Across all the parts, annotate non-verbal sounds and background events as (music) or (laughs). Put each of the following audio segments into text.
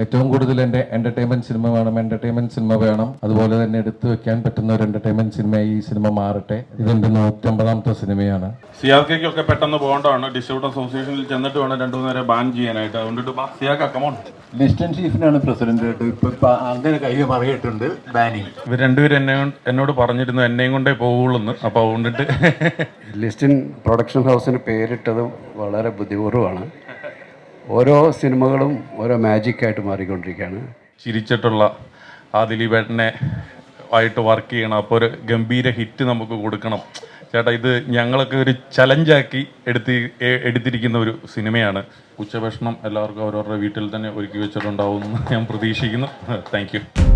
ഏറ്റവും കൂടുതൽ എന്റെ എന്റർടൈൻമെന്റ് സിനിമ വേണം എന്റർടൈൻമെന്റ് സിനിമ വേണം. അതുപോലെ തന്നെ എടുത്തു വെക്കാൻ പറ്റുന്ന ഒരു എന്റർടൈൻമെന്റ് സിനിമ ഈ സിനിമ മാറട്ടെ. ഇതെന്റെ നൂറ്റമ്പതാമത്തെ സിനിമയാണ് സിയാർക്കൊക്കെ പെട്ടെന്ന് പോകേണ്ടതാണ്. ഡിസ്ട്രിബ്യൂട്ടർ അസോസിയേഷനിൽ ചെന്നിട്ട് വേണം രണ്ടു മൂന്ന് നേരം ബാൻ ചെയ്യാനായിട്ട്. അതുകൊണ്ട് സിയാക്ക കമോൺ ലിസ്റ്റൻ ചീഫിനാണ് പ്രസിഡന്റ് ഇപ്പൊ ഇപ്പൊ അങ്ങനെ കൈ മറിയിട്ടുണ്ട് ബാനിങ് ഇവർ രണ്ടുപേരും എന്നെ എന്നോട് പറഞ്ഞിരുന്നു എന്നെയും കൊണ്ടേ പോവുള്ളൂ അപ്പോൾ അതുകൊണ്ടിട്ട് ലിസ്റ്റിൻ പ്രൊഡക്ഷൻ ഹൗസിന് പേരിട്ടത് വളരെ ബുദ്ധിപൂർവമാണ്. ഓരോ സിനിമകളും ഓരോ മാജിക്കായിട്ട് മാറിക്കൊണ്ടിരിക്കുകയാണ്. ചിരിച്ചിട്ടുള്ള ആ ദിലീപേട്ടനെ ആയിട്ട് വർക്ക് ചെയ്യണം. അപ്പോൾ ഒരു ഗംഭീര ഹിറ്റ് നമുക്ക് കൊടുക്കണം. ചേട്ടാ ഇത് ഞങ്ങളൊക്കെ ഒരു ചലഞ്ചാക്കി എടുത്തി എടുത്തിരിക്കുന്ന ഒരു സിനിമയാണ്. ഉച്ചഭക്ഷണം എല്ലാവർക്കും അവരവരുടെ വീട്ടിൽ തന്നെ ഒരുക്കി വെച്ചിട്ടുണ്ടാവും എന്ന് ഞാൻ പ്രതീക്ഷിക്കുന്നു. (laughs) താങ്ക്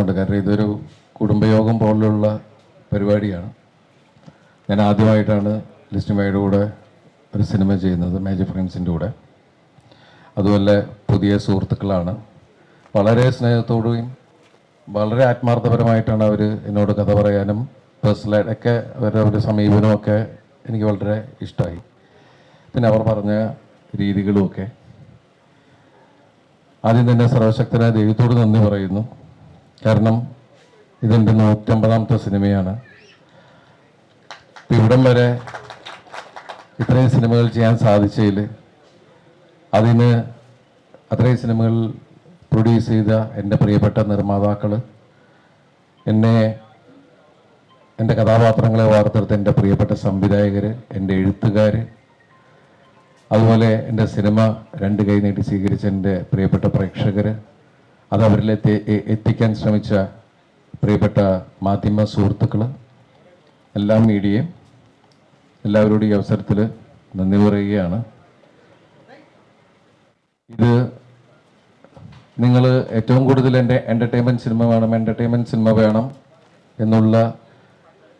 സന്തോഷമുണ്ട് കാരണം ഇതൊരു കുടുംബയോഗം പോലുള്ള പരിപാടിയാണ്. ഞാൻ ആദ്യമായിട്ടാണ് ലിസ്റ്റുമയുടെ കൂടെ ഒരു സിനിമ ചെയ്യുന്നത് മേജർ ഫ്രണ്ട്സിന്റെ കൂടെ. അതുപോലെ പുതിയ സുഹൃത്തുക്കളാണ്. വളരെ സ്നേഹത്തോടുകയും വളരെ ആത്മാർത്ഥപരമായിട്ടാണ് അവർ എന്നോട് കഥ പറയാനും പേഴ്സണലായിട്ടൊക്കെ അവരുടെ ഒരു സമീപനമൊക്കെ എനിക്ക് വളരെ ഇഷ്ടമായി. പിന്നെ അവർ പറഞ്ഞ രീതികളുമൊക്കെ. ആദ്യം തന്നെ സർവശക്തനായ ദൈവത്തോട് നന്ദി പറയുന്നു. കാരണം ഇതെന്റെ നൂറ്റമ്പതാമത്തെ സിനിമയാണ്. ഇവിടം വരെ ഇത്രയും സിനിമകൾ ചെയ്യാൻ സാധിച്ചതിൽ അതിന് അത്രയും സിനിമകൾ പ്രൊഡ്യൂസ് ചെയ്ത എന്റെ പ്രിയപ്പെട്ട നിർമ്മാതാക്കൾ എന്നെ എന്റെ കഥാപാത്രങ്ങളെ വാർത്തെടുത്ത എന്റെ പ്രിയപ്പെട്ട സംവിധായകർ എന്റെ എഴുത്തുകാർ അതുപോലെ എന്റെ സിനിമ രണ്ട് കൈ നീട്ടി സ്വീകരിച്ച എന്റെ പ്രിയപ്പെട്ട പ്രേക്ഷകർ അത് അവരിൽ എത്തിക്കാൻ ശ്രമിച്ച പ്രിയപ്പെട്ട മാധ്യമ സുഹൃത്തുക്കൾ എല്ലാ മീഡിയയും എല്ലാവരോടും ഈ അവസരത്തിൽ നന്ദി പറയുകയാണ്. ഇത് നിങ്ങൾ ഏറ്റവും കൂടുതൽ എന്റെ എന്റർടൈൻമെന്റ് സിനിമ വേണം എന്റർടൈൻമെന്റ് സിനിമ വേണം എന്നുള്ള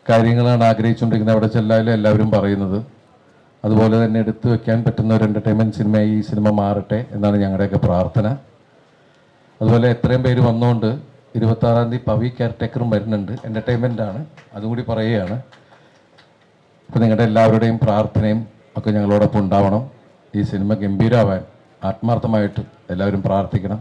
കാര്യങ്ങളാണ് ആഗ്രഹിച്ചുകൊണ്ടിരിക്കുന്നത്. അവിടെ ചെല്ലാലും എല്ലാവരും പറയുന്നത്. അതുപോലെ തന്നെ എടുത്തു വയ്ക്കാൻ പറ്റുന്ന ഒരു എന്റർടൈൻമെന്റ് സിനിമ ഈ സിനിമ മാറട്ടെ എന്നാണ് ഞങ്ങളുടെയൊക്കെ പ്രാർത്ഥന. അതുപോലെ എത്രയും പേര് വന്നുകൊണ്ട് ഇരുപത്താറാം തീയതി പവി കെയർ ടേക്കറും വരുന്നുണ്ട്. എന്റർടൈൻമെന്റ് ആണ്. അതും കൂടി പറയുകയാണ്. അപ്പോൾ നിങ്ങളുടെ എല്ലാവരുടെയും പ്രാർത്ഥനയും ഒക്കെ ഞങ്ങളോടൊപ്പം ഉണ്ടാവണം. ഈ സിനിമ ഗംഭീരമാവാൻ ആത്മാർത്ഥമായിട്ട് എല്ലാവരും പ്രാർത്ഥിക്കണം.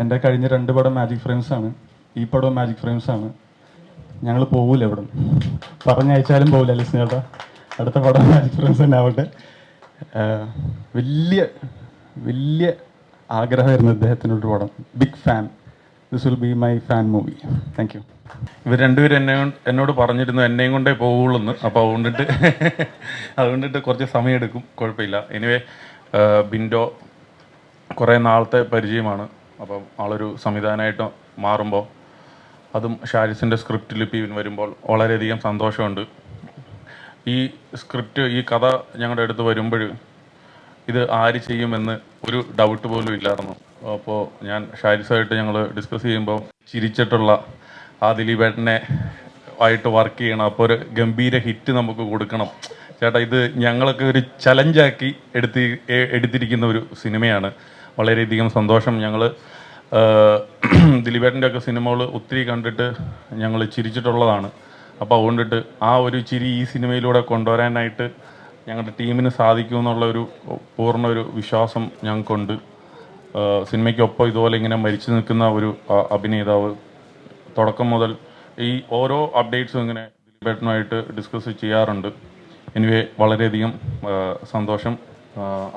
എന്റെ കഴിഞ്ഞ രണ്ട് പടം മാജിക് ഫ്രെയിംസ് ആണ്. ഈ പടവും മാജിക് ഫ്രെയിംസ് ആണ്. ഞങ്ങൾ പോകൂല ഇവിടെ പറഞ്ഞയച്ചാലും പോവില്ല ലിസ്നേട്ടാ അടുത്ത പടം (laughs) ഡിഫറൻസ് തന്നെ ആവട്ടെ. വലിയ വലിയ ആഗ്രഹമായിരുന്നു അദ്ദേഹത്തിനൊരു പടം. Big fan this will be my fan movie thank you ഇവർ രണ്ടുപേരും എന്നെ എന്നോട് പറഞ്ഞിരുന്നു എന്നെയും കൊണ്ടേ പോവുള്ളൂ അപ്പോൾ അതുകൊണ്ടിട്ട് (laughs) അതുകൊണ്ടിട്ട് കുറച്ച് സമയം എടുക്കും. കുഴപ്പമില്ല. എനിവേ ബിൻഡോ കുറേ നാളത്തെ പരിചയമാണ്. അപ്പം ആളൊരു സംവിധാനമായിട്ട് മാറുമ്പോൾ അതും ഷാരിസിന്റെ സ്ക്രിപ്റ്റിൽ ഇപ്പം വരുമ്പോൾ വളരെയധികം സന്തോഷമുണ്ട്. ഈ സ്ക്രിപ്റ്റ് ഈ കഥ ഞങ്ങളുടെ അടുത്ത് വരുമ്പോൾ ഇത് ആര് ചെയ്യുമെന്ന് ഒരു ഡൗട്ട് പോലും ഇല്ലായിരുന്നു. അപ്പോൾ ഞാൻ ഷാരിസായിട്ട് ഞങ്ങൾ ഡിസ്കസ് ചെയ്യുമ്പോൾ ചിരിച്ചിട്ടുള്ള ആ ദിലീപേട്ടനെ ആയിട്ട് വർക്ക് ചെയ്യണം. അപ്പോൾ ഒരു ഗംഭീര ഹിറ്റ് നമുക്ക് കൊടുക്കണം. ചേട്ടാ ഇത് ഞങ്ങളൊക്കെ ഒരു ചലഞ്ചാക്കി എടുത്തി എടുത്തിരിക്കുന്ന ഒരു സിനിമയാണ്. വളരെയധികം സന്തോഷം ഞങ്ങൾ (clears throat) ദിലീപേട്ടന്റെ ഒക്കെ സിനിമകൾ ഒത്തിരി കണ്ടിട്ട് ഞങ്ങൾ ചിരിച്ചിട്ടുള്ളതാണ്. അപ്പോൾ അതുകൊണ്ടിട്ട് ആ ഒരു ചിരി ഈ സിനിമയിലൂടെ കൊണ്ടുവരാനായിട്ട് ഞങ്ങളുടെ ടീമിന് സാധിക്കുമെന്നുള്ള ഒരു പൂർണ ഒരു വിശ്വാസം ഞങ്ങൾക്കുണ്ട്. സിനിമയ്ക്കൊപ്പം ഇതുപോലെ ഇങ്ങനെ മരിച്ചു നിൽക്കുന്ന ഒരു അഭിനേതാവ് തുടക്കം മുതൽ ഈ ഓരോ അപ്ഡേറ്റ്സും ഇങ്ങനെ ദിലീപേട്ടനുമായിട്ട് ഡിസ്കസ് ചെയ്യാറുണ്ട്. എനിവേ വളരെയധികം സന്തോഷം.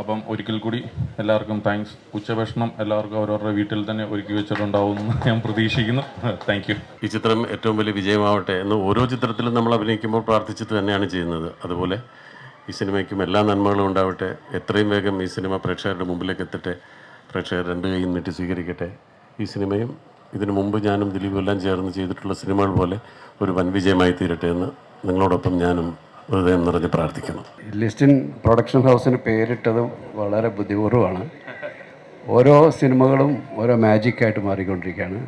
അപ്പം ഒരിക്കൽ കൂടി എല്ലാവർക്കും താങ്ക്സ് ഉച്ചഭക്ഷണം എല്ലാവർക്കും അവരവരുടെ വീട്ടിൽ തന്നെ ഒരുക്കി വെച്ചിട്ടുണ്ടാവും എന്ന് ഞാൻ പ്രതീക്ഷിക്കുന്നു. താങ്ക് യു ഈ ചിത്രം ഏറ്റവും വലിയ വിജയമാവട്ടെ എന്ന് ഓരോ ചിത്രത്തിലും നമ്മൾ അഭിനയിക്കുമ്പോൾ പ്രാർത്ഥിച്ചിട്ട് തന്നെയാണ് ചെയ്യുന്നത്. അതുപോലെ ഈ സിനിമയ്ക്കും എല്ലാ നന്മകളും ഉണ്ടാവട്ടെ. എത്രയും വേഗം ഈ സിനിമ പ്രേക്ഷകരുടെ മുമ്പിലേക്ക് എത്തട്ടെ. പ്രേക്ഷകർ രണ്ട് കൈയും നീട്ടി സ്വീകരിക്കട്ടെ. ഈ സിനിമയും ഇതിനു മുമ്പ് ഞാനും ദിലീപും എല്ലാം ചേർന്ന് ചെയ്തിട്ടുള്ള സിനിമകൾ പോലെ ഒരു വൻ വിജയമായി തീരട്ടെ എന്ന് നിങ്ങളോടൊപ്പം ഞാനും ഹൃദയം നിറഞ്ഞ് പ്രാർത്ഥിക്കുന്നു. ലിസ്റ്റിൻ പ്രൊഡക്ഷൻ ഹൗസിന് പേരിട്ടത് വളരെ ബുദ്ധിപൂർവമാണ്. ഓരോ സിനിമകളും ഓരോ മാജിക്കായിട്ട് മാറിക്കൊണ്ടിരിക്കുകയാണ്.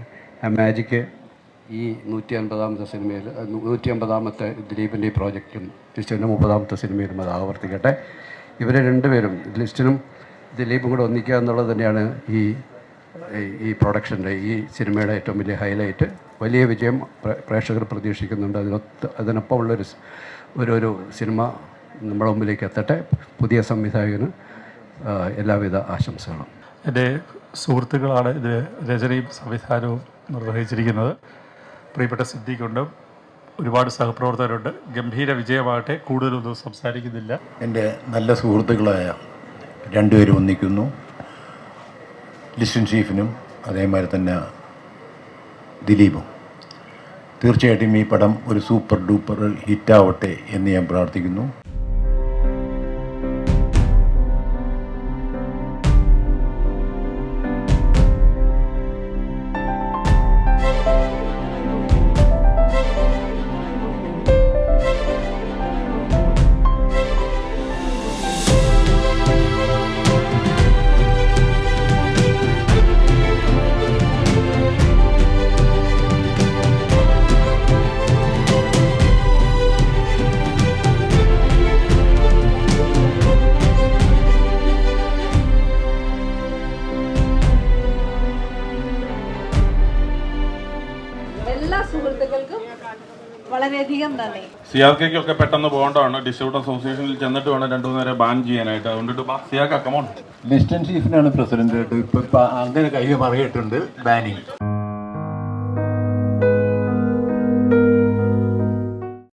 ആ മാജിക്ക് ഈ നൂറ്റി അൻപതാമത്തെ സിനിമയിൽ നൂറ്റി അമ്പതാമത്തെ ദിലീപിന്റെ ഈ പ്രോജക്റ്റും ലിസ്റ്റിന്റെ മുപ്പതാമത്തെ സിനിമയിലും അത് ആവർത്തിക്കട്ടെ. ഇവരെ രണ്ടുപേരും ലിസ്റ്റിനും ദിലീപും കൂടെ ഒന്നിക്കുക എന്നുള്ളത് തന്നെയാണ് ഈ ഈ- ഈ പ്രൊഡക്ഷന്റെ ഈ സിനിമയുടെ ഏറ്റവും വലിയ ഹൈലൈറ്റ് വലിയ വിജയം പ്രേക്ഷകർ പ്രതീക്ഷിക്കുന്നുണ്ട്. അതിനൊത്ത് അതിനൊപ്പമുള്ളൊരു ഒരു ഒരു സിനിമ നമ്മുടെ മുമ്പിലേക്ക് എത്തട്ടെ. പുതിയ സംവിധായകന് എല്ലാവിധ ആശംസകളും. എന്റെ സുഹൃത്തുക്കളാണ് ഇത് രചനയും സംവിധാനവും നിർവഹിച്ചിരിക്കുന്നത്. പ്രിയപ്പെട്ട സിദ്ധിക്കുണ്ട് ഒരുപാട് സഹപ്രവർത്തകരുണ്ട്. ഗംഭീര വിജയമാകട്ടെ. കൂടുതലൊന്നും സംസാരിക്കുന്നില്ല. എന്റെ നല്ല സുഹൃത്തുക്കളായ രണ്ടുപേരും ഒന്നിക്കുന്നു. ലിസ്റ്റിൻ ചീഫിനും അതേമാതിരി തന്നെ ദിലീപും. തീർച്ചയായിട്ടും ഈ പടം ഒരു സൂപ്പർ ഡൂപ്പർ ഹിറ്റാവട്ടെ എന്ന് ഞാൻ പ്രാർത്ഥിക്കുന്നു. വളരെയധികം നന്ദി. സിയാർക്കൊക്കെ പെട്ടെന്ന് പോകേണ്ടതാണ്. ഡിസ്ട്രിബ്യൂട്ടർ അസോസിയേഷനിൽ ചെന്നിട്ട് വേണം രണ്ടു മൂന്ന് നേരം ബാൻ ചെയ്യാനായിട്ട്. അതുകൊണ്ടിട്ട് സിയാക്ക കമോൺ ലിസ്റ്റൻ ചീഫിനാണ് പ്രസിഡന്റ് ഇപ്പൊ അങ്ങനെ കൈ മറിയിട്ടുണ്ട് ബാനിങ്.